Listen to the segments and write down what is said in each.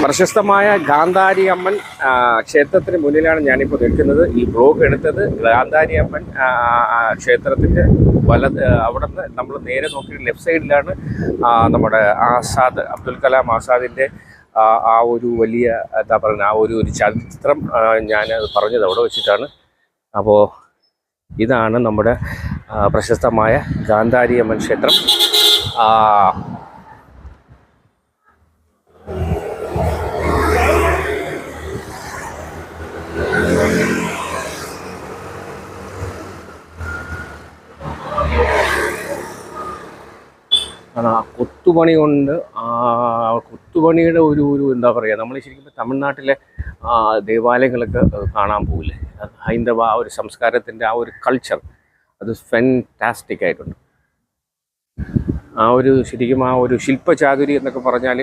പ്രശസ്തമായ ഗാന്ധാരി അമ്മൻ ക്ഷേത്രത്തിന് മുന്നിലാണ് ഞാനിപ്പോൾ നിൽക്കുന്നത്. ഈ ബ്ലോഗ് എടുത്തത് ഗാന്ധാരി അമ്മൻ ക്ഷേത്രത്തിന്റെ വലത് അവിടുന്ന് നമ്മൾ നേരെ നോക്കി ലെഫ്റ്റ് സൈഡിലാണ് നമ്മുടെ ആസാദ് അബ്ദുൽ കലാം ആസാദിന്റെ ആ, ഒരു വലിയ എന്താ പറയുക ആ ഒരു ഒരു ചരിത്രം ഞാൻ പറഞ്ഞത് അവിടെ വെച്ചിട്ടാണ്. അപ്പോൾ ഇതാണ് നമ്മുടെ പ്രശസ്തമായ ഗാന്ധാരി അമ്മൻ ക്ഷേത്രം കാരണം ആ കൊത്തുപണി കൊണ്ട് ആ കൊത്തുപണിയുടെ ഒരു ഒരു എന്താ പറയുക നമ്മൾ ശരിക്കും തമിഴ്നാട്ടിലെ ദേവാലയങ്ങളൊക്കെ കാണാൻ പോകില്ലേ ഹൈന്ദവ ആ ഒരു സംസ്കാരത്തിന്റെ ആ ഒരു കൾച്ചർ അത് ഫെന്റാസ്റ്റിക് ആയിട്ടുണ്ട്. ആ ഒരു ശരിക്കും ആ ഒരു ശില്പചാതുരി എന്നൊക്കെ പറഞ്ഞാൽ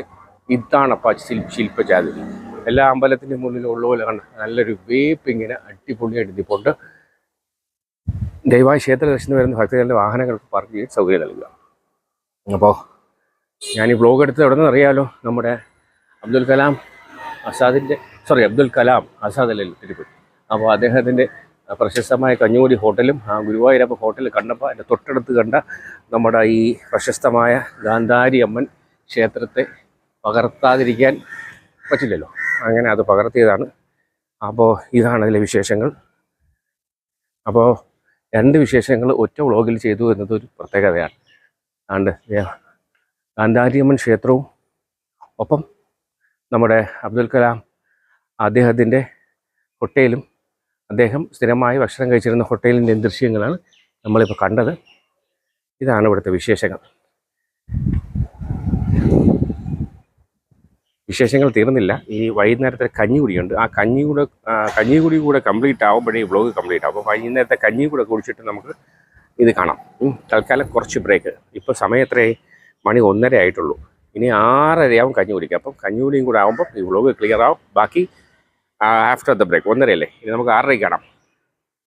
ഇതാണ് ശിൽ ശില്പചാതുരി. എല്ലാ അമ്പലത്തിന്റെ മുന്നിൽ ഉള്ള പോലെ കണ്ട് നല്ലൊരു വേപ്പ് ഇങ്ങനെ അടിപൊളിയായിട്ട് ഇതിപ്പോണ്ട് ദയവായി ക്ഷേത്ര ദർശനം വരുന്ന ഭക്തരുടെ വാഹനങ്ങൾക്ക് പാർക്ക് ചെയ്യാൻ സൗകര്യം നൽകുക. അപ്പോൾ ഞാൻ ഈ ബ്ലോഗ് എടുത്തത് എവിടെ നിന്ന് അറിയാമല്ലോ നമ്മുടെ അബ്ദുൽ കലാം ആസാദിന്റെ സോറി അബ്ദുൽ കലാം ആസാദ് അല്ലല്ലോ തിരുപ്പതി അപ്പോൾ അദ്ദേഹത്തിന്റെ പ്രശസ്തമായ കഞ്ഞുകൂടി ഹോട്ടലും ആ ഗുരുവായൂരപ്പ ഹോട്ടൽ കണ്ടപ്പോൾ അതിന്റെ തൊട്ടടുത്ത് കണ്ട നമ്മുടെ ഈ പ്രശസ്തമായ ഗാന്ധാരി അമ്മൻ ക്ഷേത്രത്തെ പകർത്താതിരിക്കാൻ പറ്റില്ലല്ലോ. അങ്ങനെ അത് പകർത്തിയതാണ്. അപ്പോൾ ഇതാണ് അതിലെ വിശേഷങ്ങൾ. അപ്പോൾ രണ്ട് വിശേഷങ്ങൾ ഒറ്റ വ്ളോഗിൽ ചെയ്തു എന്നത് ഒരു പ്രത്യേകതയാണ്. ആണ്ട് ഗാന്ധാരിയമ്മൻ ക്ഷേത്രവും. ഒപ്പം നമ്മുടെ അബ്ദുൽ കലാം അദ്ദേഹത്തിന്റെ ഹോട്ടലും അദ്ദേഹം സ്ഥിരമായി ഭക്ഷണം കഴിച്ചിരുന്ന ഹോട്ടലിന്റെ ദൃശ്യങ്ങളാണ് നമ്മളിപ്പോൾ കണ്ടത്. ഇതാണ് ഇവിടുത്തെ വിശേഷങ്ങൾ. വിശേഷങ്ങൾ തീർന്നില്ല. ഈ വൈകുന്നേരത്തെ കഞ്ഞികുടിയുണ്ട്. ആ കഞ്ഞി കൂടെ കഞ്ഞി കഞ്ഞികുടി കൂടെ കംപ്ലീറ്റ് ആകുമ്പോഴേ ഈ ബ്ലോഗ് കംപ്ലീറ്റ് ആവും. അപ്പോൾ വൈകുന്നേരത്തെ കഞ്ഞി കൂടെ കുടിച്ചിട്ട് നമുക്ക് ഇത് കാണാം. തൽക്കാലം കുറച്ച് ബ്രേക്ക് ഇപ്പോൾ സമയം എത്രയായി മണി ഒന്നര ആയിട്ടുള്ളൂ. ഇനി ആറരയാവും കഞ്ഞി കുടിക്കുക അപ്പം കഞ്ഞികുടിയും കൂടെ ആകുമ്പോൾ ഈ വ്ളോഗ് ക്ലിയർ ആവും. ബാക്കി ആഫ്റ്റർ ദ ബ്രേക്ക് ഒന്നരയല്ലേ? ഇനി നമുക്ക് ആറരയ്ക്ക് കാണാം.